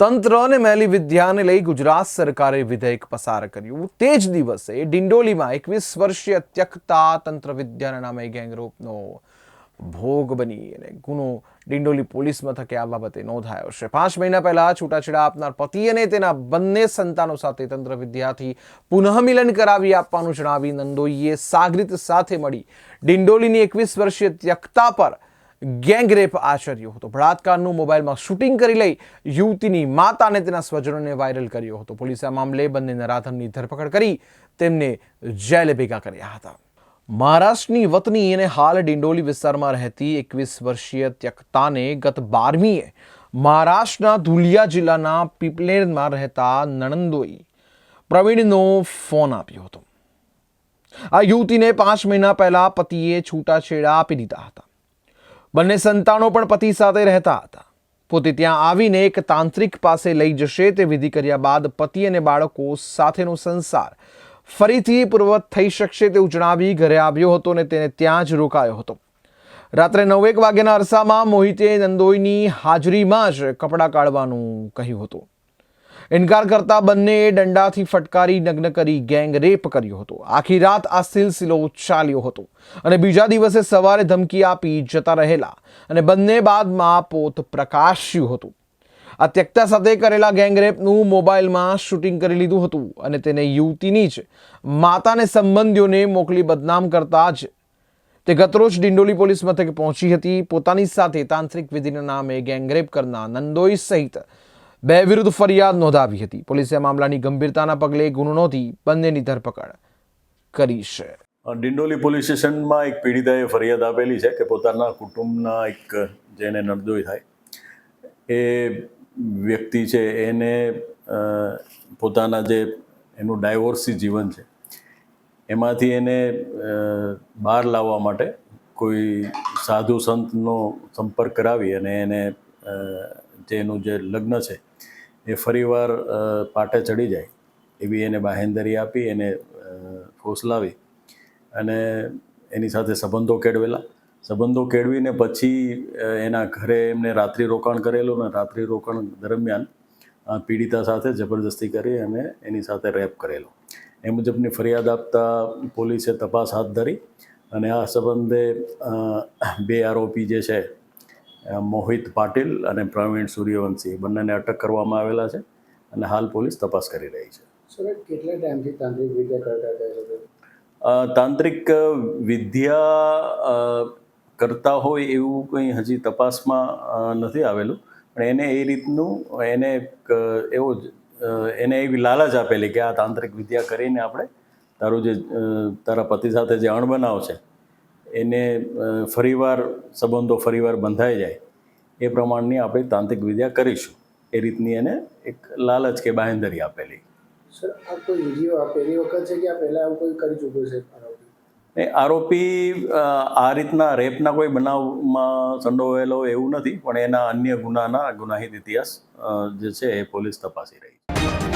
તંત્ર અને મેલી વિદ્યાને લઈ ગુજરાત સરકારે વિધેયક પસાર કર્યું. તે જ દિવસે ડિંડોલીમાં એકવીસ વર્ષીય ત્યક્તા તંત્ર વિદ્યાના નામે ગેંગરોપનો ભોગ બની અને ગુનો ડિંડોલી પોલીસ મથકે આ બાબતે નોંધાયો છે. પાંચ મહિના પહેલા છૂટાછેડા આપનાર પતિ અને તેના બંને સંતાનો સાથે તંત્ર વિદ્યાથી પુનઃમિલન કરાવી આપવાનું જણાવી નંદોઈએ સાગરીત સાથે મળી. ડિંડોલીની એકવીસ વર્ષીય ત્યક્તા પર ગેંગરેપ આચર્યો હતો. બળાત્કારનું મોબાઈલમાં શૂટિંગ કરી લઈ યુવતીની માતા અને તેના સ્વજનોને વાયરલ કર્યો હતો. પોલીસે આ મામલે બંને નરાધમની ધરપકડ કરી તેમને જેલે ભેગા કર્યા હતા. મહારાષ્ટ્રની વતની અને હાલ ડિંડોલી વિસ્તારમાં રહેતી એકવીસ વર્ષીય ત્યક્તાને ગત બારમીએ મહારાષ્ટ્રના ધુલિયા જિલ્લાના પીપલેરમાં રહેતા નણંદોઈ પ્રવીણનો ફોન આપ્યો હતો. આ યુવતીને પાંચ મહિના પહેલા પતિએ છૂટાછેડા આપી દીધા હતા. બંને સંતાનો પણ પતિ સાથે રહેતા હતા. પોતે ત્યાં આવીને એક તાંત્રિક પાસે લઈ જશે તે વિધિ કર્યા બાદ પતિ અને બાળકો સાથેનો સંસાર ફરીથી પૂર્વવત થઈ શકશે તેવું જણાવી ઘરે આવ્યો હતો અને તેને ત્યાં જ રોકાયો હતો. રાત્રે નવેક વાગ્યાના અરસામાં મોહિતે નંદોઈની હાજરીમાં જ કપડાં કાઢવાનું કહ્યું હતું. ઇનકાર કરતા બંનેએ દંડાથી ફટકારી નગ્ન કરી ગેંગ રેપ કર્યો હતો. આખી રાત આ સિલસિલો ચાલ્યો હતો અને બીજા દિવસે સવારે ધમકી આપી જતા રહેલા અને બંને બાદમાં પોત પ્રકાશ્યું હતું. આ ત્યક્તા સાથે કરેલા ગેંગરેપનું મોબાઈલમાં શૂટિંગ કરી લીધું હતું અને તેને યુવતીની જ માતાને સંબંધીઓને મોકલી બદનામ કરતા જ તે ગતરોજ ડિંડોલી પોલીસ મથકે પહોંચી હતી. પોતાની સાથે તાંત્રિક વિધિના નામે ગેંગરેપ કરનાર નંદોઈ સહિત બે વિરુદ્ધ ફરિયાદ નોંધાવી હતી. પોલીસે મામલાની ગંભીરતાના પગલે ગુનો નોંધી બંનેની ધરપકડ કરી છે. ડિંડોલી પોલીસ સ્ટેશનમાં એક પીડિતાએ ફરિયાદ આપેલી છે કે પોતાના કુટુંબના એક જેને નરદોય થાય, એ વ્યક્તિ છે, એને પોતાના જે એનું ડાયવોર્સી જીવન છે, એમાંથી એને બહાર લાવવા માટે કોઈ સાધુ સંતનો સંપર્ક કરાવી અને એને અ, જે લગ્ન છે એ ફરીવાર પાટે ચડી જાય. એવી એને બાહેંધરી આપી એને ફોસલાવી અને એની સાથે સંબંધો કેળવેલા. સંબંધો કેળવીને પછી એના ઘરે એમને રાત્રિ રોકાણ કરેલું અને રાત્રિ રોકાણ દરમિયાન પીડિતા સાથે જબરદસ્તી કરી અને એની સાથે રેપ કરેલો. એ મુજબની ફરિયાદ આપતા પોલીસે તપાસ હાથ ધરી અને આ સંબંધે બે આરોપી જે છે મોહિત પાટીલ અને પ્રવીણ સૂર્યવંશી. બંનેને અટક કરવામાં આવેલા છે અને હાલ પોલીસ તપાસ કરી રહી છે. કેટલા ટાઈમથી તાંત્રિક વિદ્યા કરતા હતા એ લોકો? અ, તાંત્રિક વિદ્યા કરતા હોય એવું કંઈ હજી તપાસમાં નથી આવેલું. પણ એને એ રીતનું એને એવો જ એને એવી લાલચ આપેલી કે આ તાંત્રિક વિદ્યા કરીને આપણે તારું જે તારા પતિ સાથે જે અણબનાવ છે એને ફરીવાર સંબંધો ફરીવાર બંધાઈ જાય એ પ્રમાણની આપણે તાંત્રિક વિદ્યા કરીશું. એ રીતની એને એક લાલચ કે બાહેંધરી આપેલી. સર આ કોઈ વીડિયો પહેલી વખત છે કે આ પહેલા આવું કોઈ કરી ચૂક્યું છે આરોપી? એ આરોપી આ રીતના રેપના કોઈ બનાવમાં સંડોવાયેલો એવું નથી પણ એના અન્ય ગુનાના ગુનાહિત ઇતિહાસ જે છે એ પોલીસ તપાસી રહી છે.